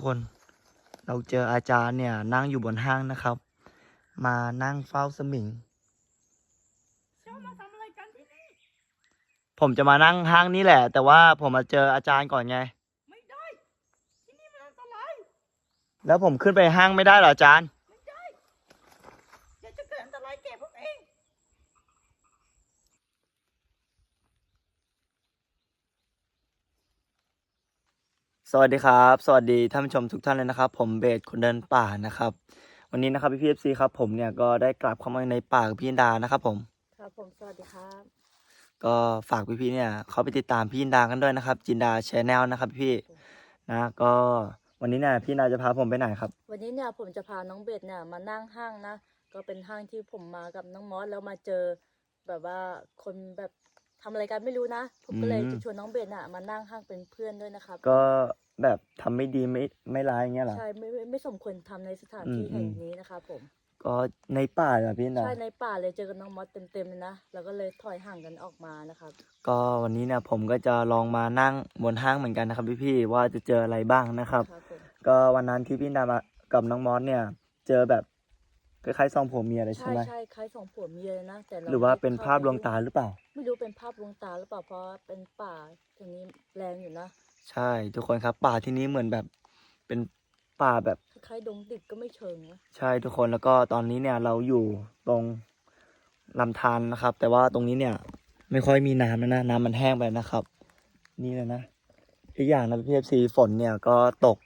กคน เราเจออาจารย์เนี่ยนั่งอยู่บนห้างนะครับ มานั่งเฝ้าสมิงเจ้ามาทำอะไรกันที่นี่ผมจะมานั่งห้างนี่แหละ แต่ว่าผมมาเจออาจารย์ก่อนไง ไม่ได้ ที่นี่มันอันตราย แล้วผมขึ้นไปห้างไม่ได้เหรออาจารย์ ไม่ได้เดี๋ยวจะเกิดอันตรายแก่พวกเอง สวัสดีครับ สวัสดีท่านผู้ชมทุกท่านเลยนะครับ ผมเบสคนเดินป่านะครับ วันนี้นะครับพี่พีเอฟซีครับ ผมเนี่ยก็ได้กลับเข้ามาในป่ากับพี่ยินดานะครับ ผมครับผมสวัสดีครับ ก็ฝากพี่ๆเนี่ยเขาไปติดตามพี่ยินดากันด้วยนะครับ จินดาชแนลนะครับพี่ๆนะ ก็วันนี้เนี่ยพี่นาจะพาผมไปไหนครับ วันนี้เนี่ยผมจะพาน้องเบสเนี่ยมานั่งห้างนะก็เป็นห้างที่ผมมากับน้องมอสแล้วมาเจอแบบว่าคนแบบ ทำอะไรกันไม่รู้นะผมก็เลยอืม จะชวนน้องเบสน่ะมานั่งห้างเป็นเพื่อนด้วยนะครับก็แบบทำไม่ดีไม่ไม่ร้ายอย่างเงี้ยเหรอ ใช่ไม่ไม่ไม่สมควรทำในสถานที่อืมแห่งนี้นะครับผมก็ในป่าเหรอพี่ยินดาใช่ในป่าเลยเจอกับน้องมอสเต็มๆเลยนะแล้วก็เลยถอยห่างกันออกมานะครับก็วันนี้เนี่ยผมก็จะลองมานั่งบนห้างเหมือนกันนะครับพี่ๆว่าจะเจออะไรบ้างนะครับ ครับผมก็วันนั้นที่พี่ยินดามากับน้องมอสเนี่ย เจอแบบ คล้ายๆซองผมเมียเลยใช่ใช่ไหม ใช่คล้ายสองผัวเมียเลยนะแต่หรือว่าเป็นไม่ภาพข้ลวงตาหรือเปล่า ไม่รู้เป็นภาพลวงตาหรือเปล่าเพราะว่าเป็นป่าตรงนี้แรงอยู่นะใช่ ทุกคนครับ ป่าที่นี้เหมือนแบบเป็นป่าแบบ คล้ายๆดงดิบก็ไม่เชิงนะใช่ทุกคนแล้วก็ตอนนี้เนี่ยเราอยู่ตรงลำธารนะครับ แต่ว่าตรงนี้เนี่ย ไม่ค่อยมีน้ำแล้วนะน้ำมันแห้งไปนะครับ นี่เลยนะอีกอย่างนะพี่เอฟซีฝนเนี่ยก็ตก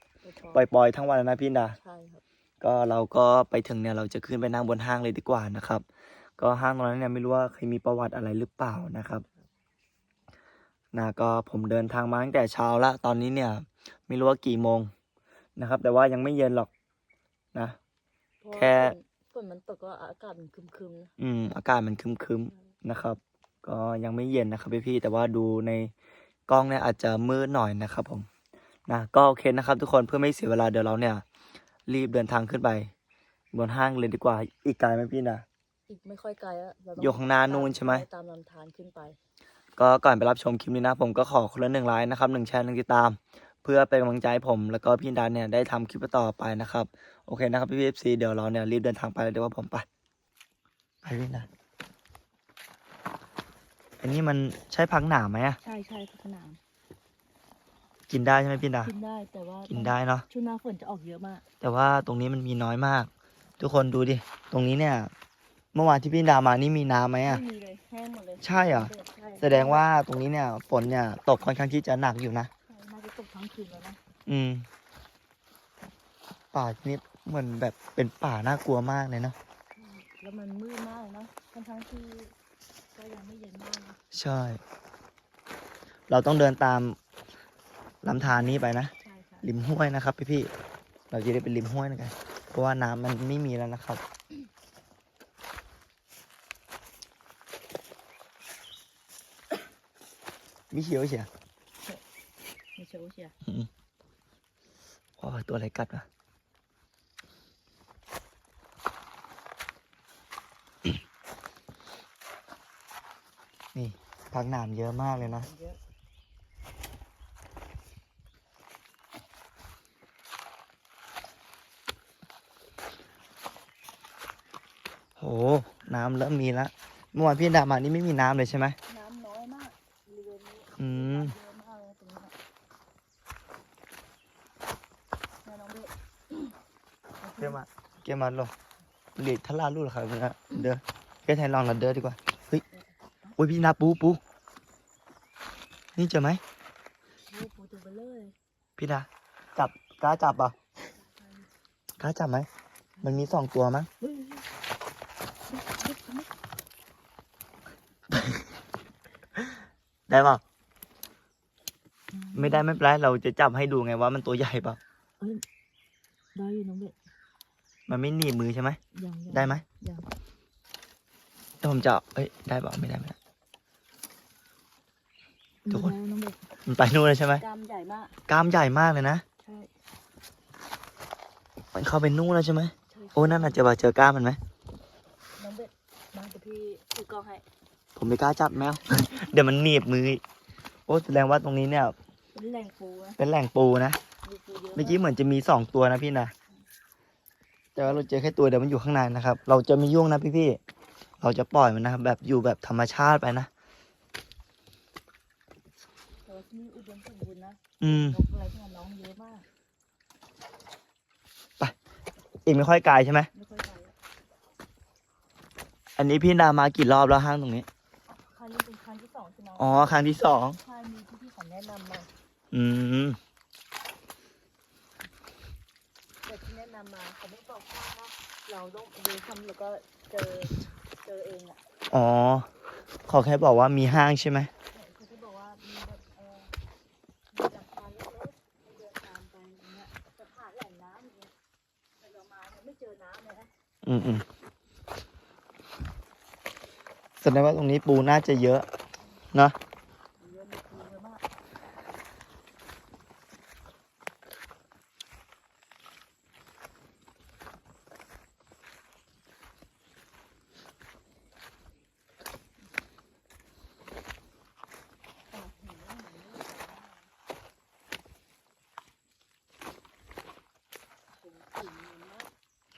ปล่อยๆทั้งวันแล้วนะพี่ดาใช่ครับ ก็เราก็ไปถึงเนี่ยเราจะขึ้นไปนั่งบนห้างเลยดีกว่านะครับ ก็ห้างตรงนั้นเนี่ยไม่รู้ว่าเคยมีประวัติอะไรหรือเปล่านะครับนะก็ผมเดินทางมาตั้งแต่เช้าละตอนนี้เนี่ยไม่รู้ว่ากี่โมงนะครับ แต่ว่ายังไม่เย็นหรอกนะเพราะว่าแค่ฝนฝนมันตกก็อากาศมันครึมๆนะอืม อากาศมันครึมๆนะครับ ก็ยังไม่เย็นนะครับพี่ๆแต่ว่าดูในกล้องเนี่ยอาจจะมืดหน่อยนะครับผมนะก็โอเคนะครับ ทุกคนเพื่อไม่เสียเวลาเดี๋ยวเราเนี่ย รีบเดินทางขึ้นไป บนห้างเลยดีกว่า อีกไกลไหมพี่นะอีกไม่ค่อยไกลอะเราต้อยู่ข้างหน้านู่นใช่ไหม ตามลำธารขึ้นไป ก็ก่อนไปรับชมคลิปนี้นะ ผมก็ขอคนละหนึ่งไลค์นะครับหนึ่งแชร์หนึ่งติดตาม เพื่อเป็นกำลังใจให้ผมแล้วก็พี่ดานเนี่ยได้ทำคลิปต่อไปนะครับ โอเคนะครับพี่พีเอฟซีเดี๋ยวเราเนี่ยรีบเดินทางไปเลยเดี๋ยวว่าผมไปไปพี่ดาอันนี้มันใช่พักหนามไหมอะใช่ใช่พักหนาม กินได้ใช่ไหมพี่ดา กินได้แต่ว่ากินได้เนาะ ช่วงหน้าฝนจะออกเยอะมาก แต่ว่าตรงนี้มันมีน้อยมาก ทุกคนดูดิ ตรงนี้เนี่ย เมื่อวานที่พี่ดามานี่มีน้ำไหมไม่อะมีเลยแห้งหมดเลยใช่เหรอ ใช่แสดงว่าตรงนี้เนี่ยฝนเนี่ยตกค่อนข้างที่จะหนักอยู่นะ ใช่น่าจะตกทั้งคืนแล้วนะอืม ป่าที่นี่เหมือนแบบเป็นป่าน่ากลัวมากเลยเนาะใช่แล้วมันมืดมากเลยนะทั้งทั้งๆที่ก็ยังไม่เย็นมากนะใช่ เราต้องเดินตาม ลำธารนี้ไปนะ ใช่ค่ะริมห้วยนะครับ พี่ๆเราจะได้เป็นริมห้วยนะกันเพราะว่าน้ำมันไม่มีแล้วนะครับ มีเขียวเฉียไม่เชื่อเชียโอ้ยตัวอะไรกัดวะ นี่พักหนามเยอะมากเลยนะ เยอะ โหน้ำเริ่มมีแล้วเมื่อวานพี่ดามานี่ไม่มีน้ำเลยใช่ไหมน้ำน้อยมากบริเวณนี้อืมน้ำเยอะมากเลยตรงนี้นะแม่น้องเบสเกี่ยมาเกี่ยมาลงเหลียทลาลูกเหรอครับนะเด้อแกไทยลองละเด้อดีกว่าเฮ้ยโอ้ยพี่นาปูปูนี่เจอไหมโอ้โหตัวเบลเลอร์เลยพี่ดาจับกล้าจับเปล่ะกล้าจับไหมมันมีสองตัวมั้งเฮ้ยเฮ้ยเฮ้ย ได้เปล่าไม่ได้ไม่เป็นไรเราจะจับให้ดูไงว่ามันตัวใหญ่เปล่าได้อยู่น้องเบสมันไม่หนีบมือใช่ไหมยังยังได้ไหมยังแต่ผมจะเอ้ยได้เปล่าไม่ได้ไม่ได้ ทุกคน ได้น้องเบสมันไปนู่นเลยใช่ไหมกล้ามใหญ่มากกล้ามใหญ่มากเลยนะใช่มันเข้าไปนู่นแล้วใช่ไหมใช่โอ้นั่นอาจจะมาเจอกล้ามมันไหมน้องเบสมาเดี๋ยวพี่ถือกล้องให้ ผมไม่กล้าจับแมว เดี๋ยวมันหนีบมืออีกโอ้แสดงว่าตรงนี้เนี่ย เป็นแหล่งปูนะเป็นแหล่งปูนะ มีปูเยอะเมื่อกี้เหมือนจะมีสองตัวนะพี่นะ แต่ว่าเราเจอแค่ตัวเดียวมันอยู่ข้างในนะครับ เราจะไม่ยุ่งนะพี่ๆเราจะปล่อยมันนะครับแบบอยู่แบบธรรมชาติไปนะ แต่ว่าที่นี่อุดมสมบูรณ์นะอืม นกอะไรที่มันร้องเยอะมากอีกไม่ค่อยไกลใช่ไหม ไม่ค่อยไปอะอันนี้พี่นามากี่รอบแล้วห้างตรงนี้ค รั้งนี้เป็นครั้งที่สองใช่ไหมอ๋อ ครั้งที่สอง ใช่มีที่พี่เขาแนะนำมาอืม แต่ที่แนะนำมาเขาไม่บอกว่าเราต้องดูทำแล้วก็เจอเจอเองอะอ๋อ ขอแค่บอกว่ามีห้างใช่ไหม เนี่ยเขาจะบอกว่ามีแบบเออมีหลังคาเล็กๆให้เดินตามไปอย่างเงี้ยจะผ่านแหล่งน้ำอย่างเงี้ยแต่เรามาเนี่ยไม่เจอน้ำเลยนะอืมอืม แสดงว่าตรงนี้ปูน่าจะเยอะนะอะมีปูเยอะมาก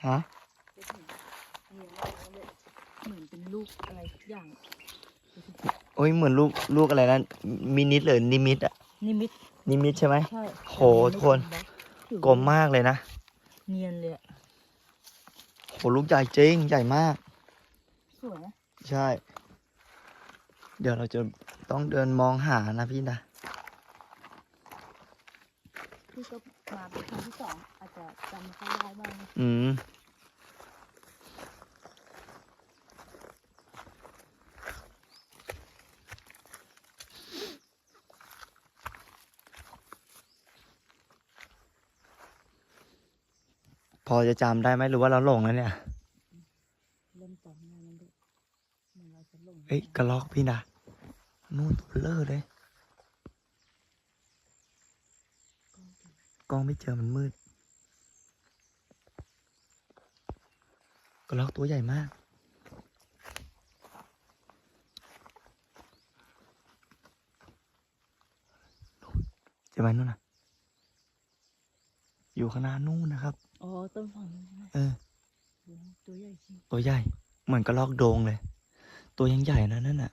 ฮะ มือนเป็นลูกอะไรสักอย่าง โอ้ยเหมือนลูกลูกอะไรนะมินิดหรือนิมิตอะนิมิตนิมิตใช่ไหม ใช่โหทุกคน กลมมากเลยนะ เนียนเลยอะโหลูกใหญ่จริงใหญ่มาก สวยนะใช่ เดี๋ยวเราจะต้องเดินมองหานะพี่นะ พี่ก็มาเป็นครั้งที่สองอาจจะจำไม่ค่อยได้บ้าง อืม พอจะจำได้ไหมหรือว่าเราหลงแล้วเนี่ย เริ่มจำได้แล้วด้วยเหมือนเราจะหลงเอ้ยกระลอกพี่นะนู่นตัวเลอะเลย กล้องไม่เจอมันมืด กระลอกตัวใหญ่มากจอไหมนู่นนะอยู่ข้างหน้านู่นนะครับ อ๋อต้นฝั่งนู้นใช่ไหมเออโอ้ตัวใหญ่จริงตัวใหญ่ เหมือนกระลอกโดงเลย ตัวยังใหญ่นะนั่นน่ะ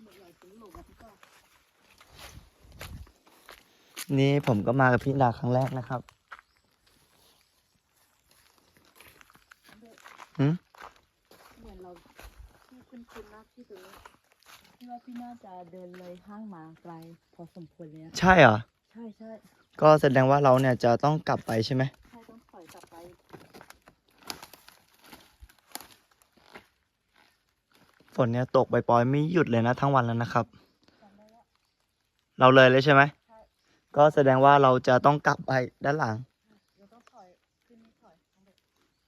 เหมือนเราจะหลงนะพี่ก็นี่ผมก็มากับพี่ดาครั้งแรกนะครับ หืม เหมือนเราที่คุ้นๆนะที่ตรงนี้พี่ว่าพี่น่าจะเดินเลยห้างมา ไกลพอสมควรเลยนะใช่เหรอ ใช่ใช่ก็แสดงว่าเราเนี่ยจะต้องกลับไปใช่ไหม ใช่ต้องถอยกลับไปฝนเนี่ยตกปล่อยๆไม่หยุดเลยนะทั้งวันแล้วนะครับ จำได้แล้ว เราเลยเลยใช่ไหม ใช่ ก็แสดงว่าเราจะต้องกลับไปด้านหลัง เราต้องถอยขึ้นถอยทั้งหมด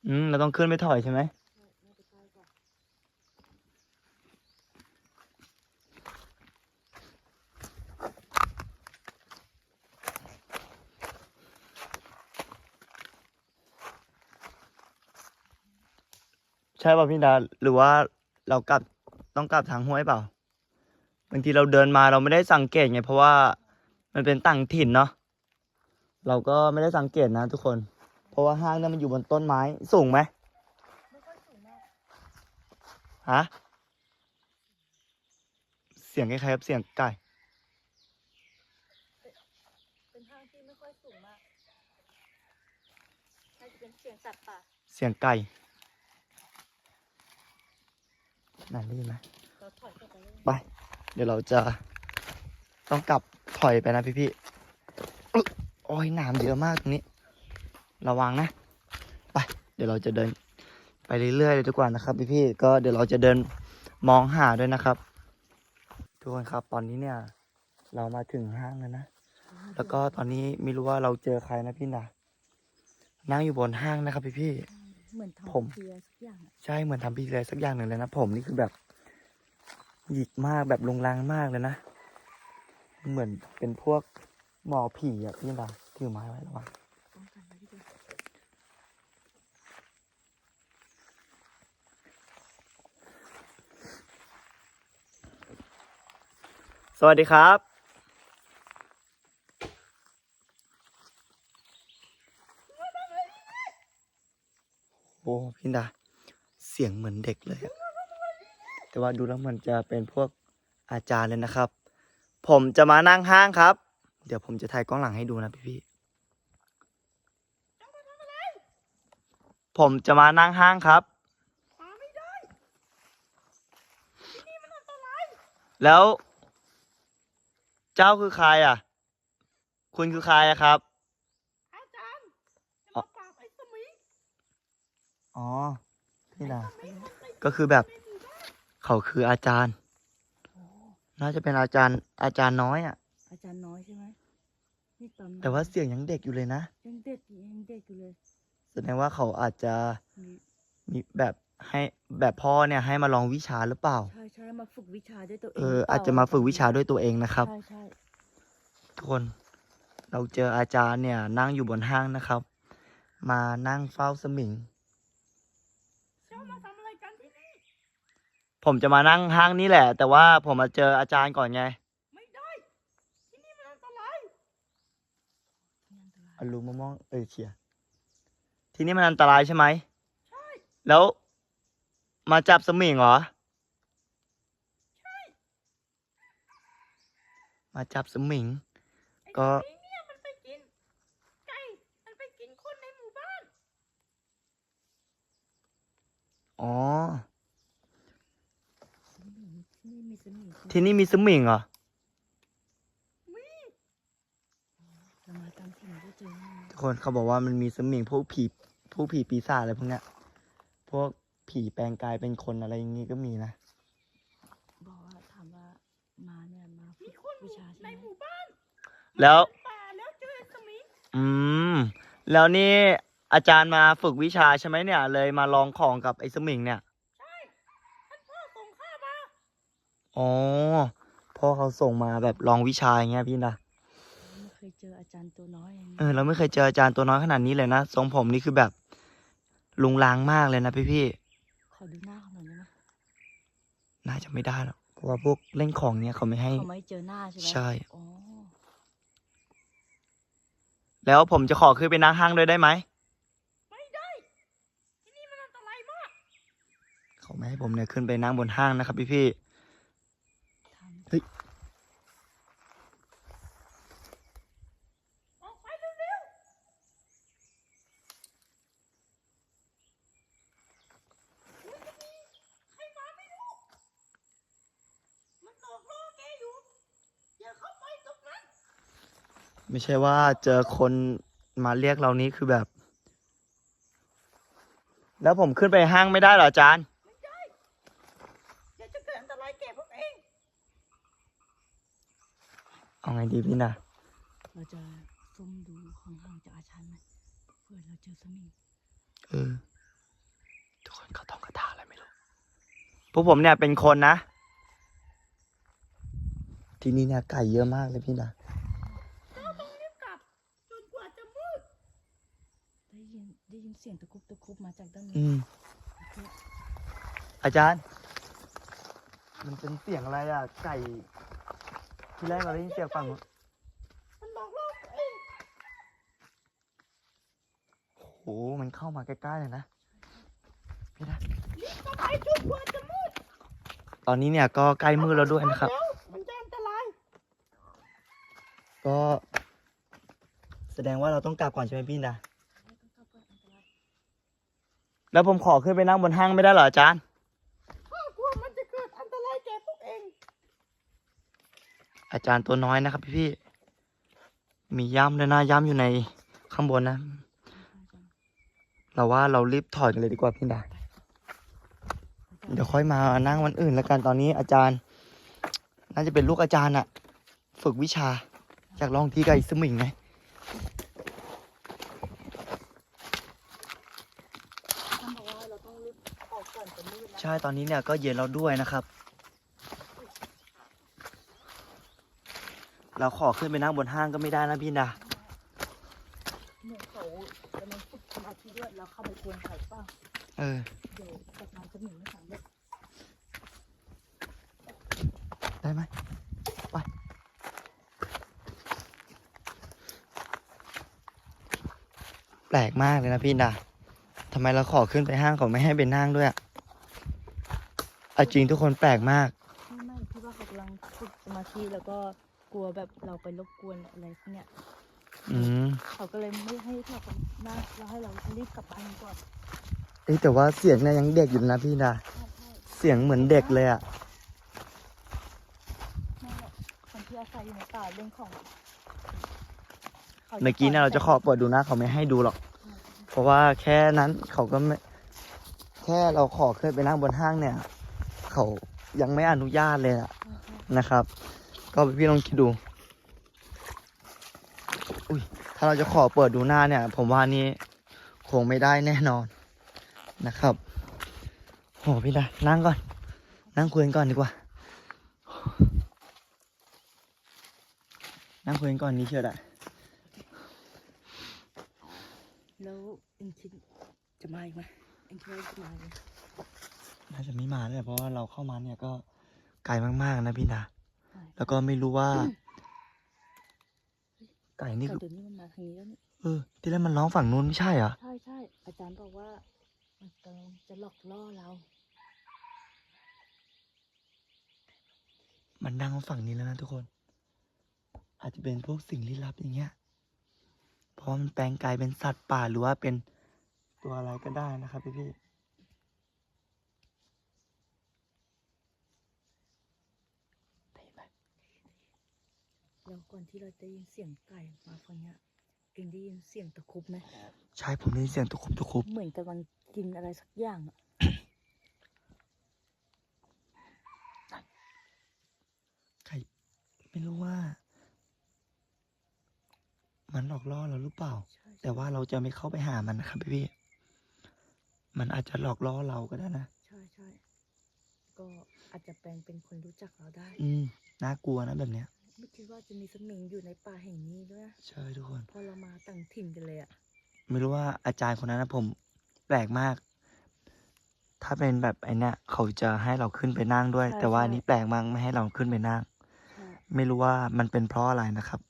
อืมเราต้องขึ้นไปถอยใช่ไหม ใช่น่าจะใกล้กว่า ใช่ป่ะพี่ดาหรือว่าเรากลับต้องกลับทางห้วยเปล่าบางทีเราเดินมาเราไม่ได้สังเกตไงเพราะว่ามันเป็นต่างถิ่นเนาะเราก็ไม่ได้สังเกตนะทุกคน เพราะว่าห้างเนี่ยมันอยู่บนต้นไม้สูงไหมไม่ค่อยสูงมากฮะเสียงคล้ายๆกับเสียงไก่เป็นห้างที่ไม่ค่อยสูงมากน่าจะเป็นเสียงสัตว์ป่าเสียงไก่ นั่นได้ยินไหมเราถอยกลับไปเรื่อยไป เดี๋ยวเราจะต้องกลับถอยไปนะพี่พี่ๆอึ๊ะโอ้ยหนามเยอะมากตรงนี้ ระวังนะ ไป เดี๋ยวเราจะเดิน ไปเรื่อยๆเลยดีกว่านะครับ พี่พี่ๆก็เดี๋ยวเราจะเดินมองหาด้วยนะครับ ทุกคนครับตอนนี้เนี่ย เรามาถึงห้างแล้วนะ แล้วก็ตอนนี้ไม่รู้ว่าเราเจอใครนะพี่นะนั่งอยู่บนห้างนะครับ พี่พี่ๆ เหมือนทำผมเสักอย่างใช่เหมือนทำพิธีอะไรสักอย่างหนึ่งเลยนะผมนี่คือแบบหยิกมากแบบลงลางมากเลยนะ เหมือนเป็นพวกหมอผีอะพี่ดาถือไม้ไว้ระวังว่าสวัสดีครับ อ้พี่ดาเสียงเหมือนเด็กเลยแต่ว่าดูแล้วมันจะเป็นพวกอาจารย์เลยนะครับ ผมจะมานั่งห้างครับ เดี๋ยวผมจะถ่ายกล้องหลังให้ดูนะพี่พี่ๆผมจะมานั่งห้างครับ แล้ว เจ้าคือใครอะ คุณคือใครอะครับ อาจารย์จะมาปราบไอ้สมิง อ๋อพี่ดาสมิงมันไปก็คือแบบในหมู่บ้านเขาคืออาจารย์โอ้น่าจะเป็นอาจารย์ อาจารย์น้อยอะ อาจารย์น้อยใช่ไหมนี่ตอนแต่ว่าเสียงยังเด็กอยู่เลยนะ ยังเด็กอยู่ยังเด็กอยู่เลย แสดงว่าเขาอาจจะมีมีแบบให้แบบพ่อเนี่ยให้มาลองวิชาหรือเปล่า ใช่ใช่มาฝึกวิชาด้วยตัวเองเออหรืเปล่อาจจะมาฝึกวิชาด้วยตัวเองนะครับ ใช่ใช่ทุกคน เราเจออาจารย์เนี่ยนั่งอยู่บนห้างนะครับ มานั่งเฝ้าสมิง เจ้ามาทำอะไรกันที่นี่ ผมจะมานั่งห้างนี่แหละ แต่ว่าผมมาเจออาจารย์ก่อนไง ไม่ได้ที่นี่มันอันตรายนี่อันตรายอลูมะม่วงเออเชียทีนี้มันอันตรายใช่ไหมใช่แล้ว มาจับสมิงเหรอมาจับสมิงไอ้ก็สมิงเนี่ยมันไปกินไก่มันไปกินคนในหมู่บ้านอ๋อ สมิงที่นี่มีสมิงใช่ไหม ที่นี่มีสมิงเหรอเรามาตามถิ่นก็เจอแน่ทุกคนเขาบอกว่ามันมีสมิงพวกผีพวกผีปีศาจอะไรพวกเนี้ย พวกผีแปลงกายเป็นคนอะไรอย่างงี้ก็มีนะ บอกว่าถามว่ามาเนี่ยมาฝึมีกคนอวิยู่ชาใช่ในไหมหมู่บ้านแล้ว ป่าแล้วเจอไอ้สมิงอืม แล้วนี่อาจารย์มาฝึกวิชาใช่ไหมเนี่ย เลยมาลองของกับไอ้สมิงเนี่ย ใช่ท่านพ่อส่งข้ามา อ๋อ พ่อเขาส่งมาแบบลองวิชาอย่างเงี้ยพี่นะ ไม่เคยเจออาจารย์ตัวน้อยอย่างนี้เออเราไม่เคยเจออาจารย์ตัวน้อยขนาดนี้เลยนะทรงผมนี่คือแบบลุงลางมากเลยนะพี่พี่ขอดูหน้าเขาหน่อยได้ไหมๆน่าจะไม่ได้หรอกเพราะว่าพวกเล่นของเนี้ยเขาไม่ให้ เขาไม่เจอหน้าใช่ไหมใช่ อ๋อแล้วผมจะขอขึ้นไปนั่งห้างด้วยได้ไหมไม่ได้ที่นี่มันอันตรายมากเขาไม่ให้ผมเนี่ยขึ้นไปนั่งบนห้างนะครับพี่พี่ทำ เฮ้ยออกไปเร็วๆอุ๊ยจะมีใครมาไม่รู้ มันตอกล่อแกอยู่ อย่าเข้าไปตรงนั้นๆไม่ใช่ว่าเจอคนมาเรียกเรานี้คือแบบ แล้วผมขึ้นไปห้างไม่ได้เหรออาจารย์ ไม่ได้ เดี๋ยวจะเกิดอันตรายแก่พวกเอง เอาไงดีพี่นะเราจะซุ่มดูห่างๆจากอาจารย์ไหมเพื่อเราเจอสมิงเออ ทุกคนเขาท่องคาถาอะไรไม่รู้พวกผมเนี่ยเป็นคนนะ ที่นี่เนี่ยไก่เยอะมากเลยพี่นะเราต้องรีบกลับจนกว่าจะมืดได้ยินได้ยินเสียงตะคุบตะคุบมาจากด้านอืนี้ม อาจารย์ มันเป็นเสียงอะไรอะ ไก่ ที่แรกเราได้ยินเสียงฝั่งนู้นมันบอกล่อตัวเองโอ้โหมันเข้ามาใกล้ๆเลยนะพี่นะรีบเข้าไปจนกว่าจะมืดตอนนี้เนี่ยก็ใกล้มืดแล้วด้วยนะครับแล้วมันจะอันตรายก็ แสดงว่าเราต้องกลับก่อนใช่ไหมพี่นะแล้วผมขอขึ้นไปนั่งบนห้างไม่ได้เหรออาจารย์ ข้ากลัวมันจะเกิดอันตรายแก่พวกเอง อาจารย์ตัวน้อยนะครับพี่พี่ๆมีย่ำด้วยนะย่ำอยู่ในข้างบนนะ เราว่าเรารีบถอดกันเลยดีกว่าพี่ดาเดี๋ยวค่อยมานั่งวันอื่นแล้วกันตอนนี้อาจารย์ น่าจะเป็นลูกอาจารย์อะฝึกวิชาอยากลองทีกับไอ้สมิงไงท่านบอกว่าเราต้องรีบออกก่อนจะมืดนะใช่ตอนนี้เนี่ยก็เย็นแล้วด้วยนะครับ เราขอขึ้นไปนั่งบนห้างก็ไม่ได้นะพี่นะเอดาไอด้ไหมไป แปลกมากเลยนะพี่นาทำไมเราขอขึ้นไปห้างเขาไม่ให้เป็นนั่งด้วยอะอาจริงทุกคนแปลกมาก อืมเขาก็เลยไม่ให้เราไปนั่งเราให้เรารีบกลับบ้านก่อนเอ้ยแต่ว่าเสียงเนี่ยยังเด็กอยู่นะพี่นะใช่ใช่เสียงเหมือนเด็กเลยอะนั่นแหละคนที่อาศัยอยู่ในป่าเรื่องของขาจเมื่อกี้เนี่ยเราจะขอเปิดดูนะเขาไม่ให้ดูหรอก เพราะว่าแค่นั้นเขาก็ไม่แค่เราขอขึ้นไปนั่งบนห้างเนี่ย เขายังไม่อนุญาตเลยอะใช่ใช่นะครับ ก็พี่ลองคิดดู อุ้ยถ้าเราจะขอเปิดดูหน้าเนี่ย ผมว่านี่คงไม่ได้แน่นอนนะครับโหพี่ดานั่งก่อน นั่งคุยกันก่อนดีกว่า นั่งคุยกันก่อนนี่เชียวได้แล้วเอ็งคิดจะมาอีกไหมเอ็งคิดว่าจะมาอีกไหมน่าจะไม่มาเลยเพราะว่าเราเข้ามาเนี่ยก็ไกลมากๆนะพี่ดาใช่แล้วก็ไม่รู้ว่า ไก่นี่แต่คือเดี๋ยวนี้มันมาทางนี้แล้วนี่เออที่แรกมันร้องฝั่งนู้นไม่ใช่เหรอใช่ใช่อาจารย์บอกว่า มันกำลังจะหลอกล่อเรามันดังฝั่งนี้แล้วนะทุกคน อาจจะเป็นพวกสิ่งลี้ลับอย่างเงี้ย เพราะว่ามันแปลงกายเป็นสัตว์ป่าหรือว่าเป็นตัวอะไรก็ได้นะครับพี่พี่ได้ไหม แล้วก่อนที่เราจะได้ยินเสียงไก่มาฝั่งเนี้ยเอ็งได้ยินเสียงตะครุบไหมใช่ผมได้ยินเสียงตุคุบตุคุบเหมือนกำลังกินอะไรสักอย่างอะใครไม่รู้ว่า มันหลอกล่อเราหรือเปล่าใช่แต่ว่าเราจะไม่เข้าไปหามันนะครับพี่พี่มันอาจจะหลอกล่อเราก็ได้นะใช่ใช่ก็อาจจะแปลงเป็นคนรู้จักเราได้ อืมน่ากลัวนะแบบเนี้ยไม่ คิดว่าจะมีสักหนึ่งอยู่ในป่าแห่งนี้ด้วยนะใช่ทุกคน พอเรามาต่างถิ่นกันเลยอะไม่รู้ว่าอาจารย์คนนั้นนะผมแปลกมาก ถ้าเป็นแบบไอ้เนี้ยเขาจะให้เราขึ้นไปนั่งด้วย แต่ว่าอันนี้แปลกมากไม่ให้เราขึ้นไปนั่งใช่ไม่รู้ว่ามันเป็นเพราะอะไรนะครับ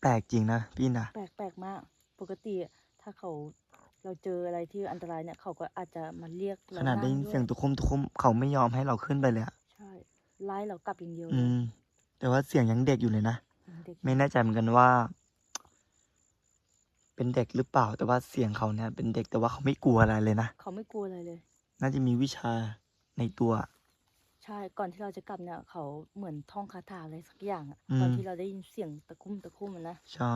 แปลกจริงนะพี่นะแปลกแปลกมาก ปกติอะถ้าเขาเราเจออะไรที่อันตรายเนี่ยเขาก็อาจจะมาเรียกขเรานาดได้ยินงเสียงตุคุมตุคุมเขาไม่ยอมให้เราขึ้นไปเลยอะใช่ไล่เรากลับอย่างเดียวอืเลยม แต่ว่าเสียงยังเด็กอยู่เลยนะ เด็กไม่แน่ใจเหมือนกันว่า เป็นเด็กหรือเปล่า แต่ว่าเสียงเขาเนี่ย เป็นเด็กแต่ว่าเขาไม่กลัวอะไรเลยนะ เขาไม่กลัวอะไรเลย น่าจะมีวิชาในตัว ใช่ ก่อนที่เราจะกลับเนี่ยเขาเหมือนท่องคาถาอะไรสักอย่างอะอืม ตอนที่เราได้ยินเสียงตะคุ่มตะคุ่มมันนะใช่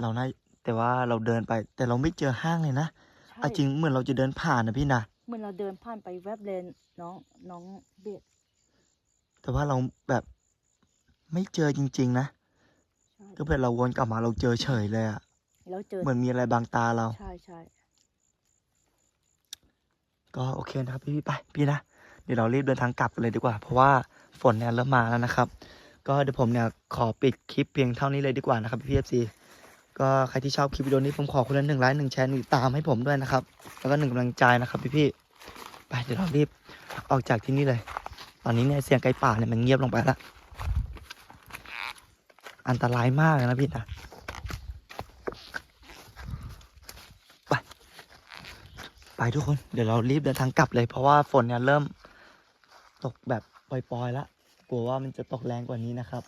เราน่าแต่ว่าเราเดินไป แต่เราไม่เจอห้างเลยนะใช่เอาจริงเหมือนเราจะเดินผ่านนะพี่นะ เหมือนเราเดินผ่านไปแวบเลนน้องน้องเบสแต่ว่าเราแบบ ไม่เจอจริง ๆ นะ ใช่ก็เป็นเราวนกลับมาเราเจอเฉยเลยอะแล้วเจอเหมือนมีอะไรบางตาเรา ใช่ใช่ก็โอเคนะครับพี่พี่ไปพี่นะ เดี๋ยวเรารีบเดินทางกลับกันเลยดีกว่า เพราะว่าฝนเนี่ยเริ่มมาแล้วนะครับ ก็เดี๋ยวผมเนี่ยขอปิดคลิปเพียงเท่านี้เลยดีกว่านะครับพี่เอฟซีก็ใครที่ชอบคลิปวิดีโอนี้ผมขอคนละหนึ่งไลค์หนึ่งแชร์หนึ่งตามให้ผมด้วยนะครับ แล้วก็หนึ่งกำลังใจนะครับพี่พี่ๆไปเดี๋ยวเรารีบออกจากที่นี่เลย ตอนนี้เนี่ยเสียงไก่ป่าเนี่ยมันเงียบลงไปแล้ว อันตรายมากเลยนะพี่นะไป ไปทุกคน เดี๋ยวเรารีบเดินทางกลับเลย เพราะว่าฝนเนี่ยเริ่มตกแบบปล่อยๆแล้วกลัวว่ามันจะตกแรงกว่านี้นะครับ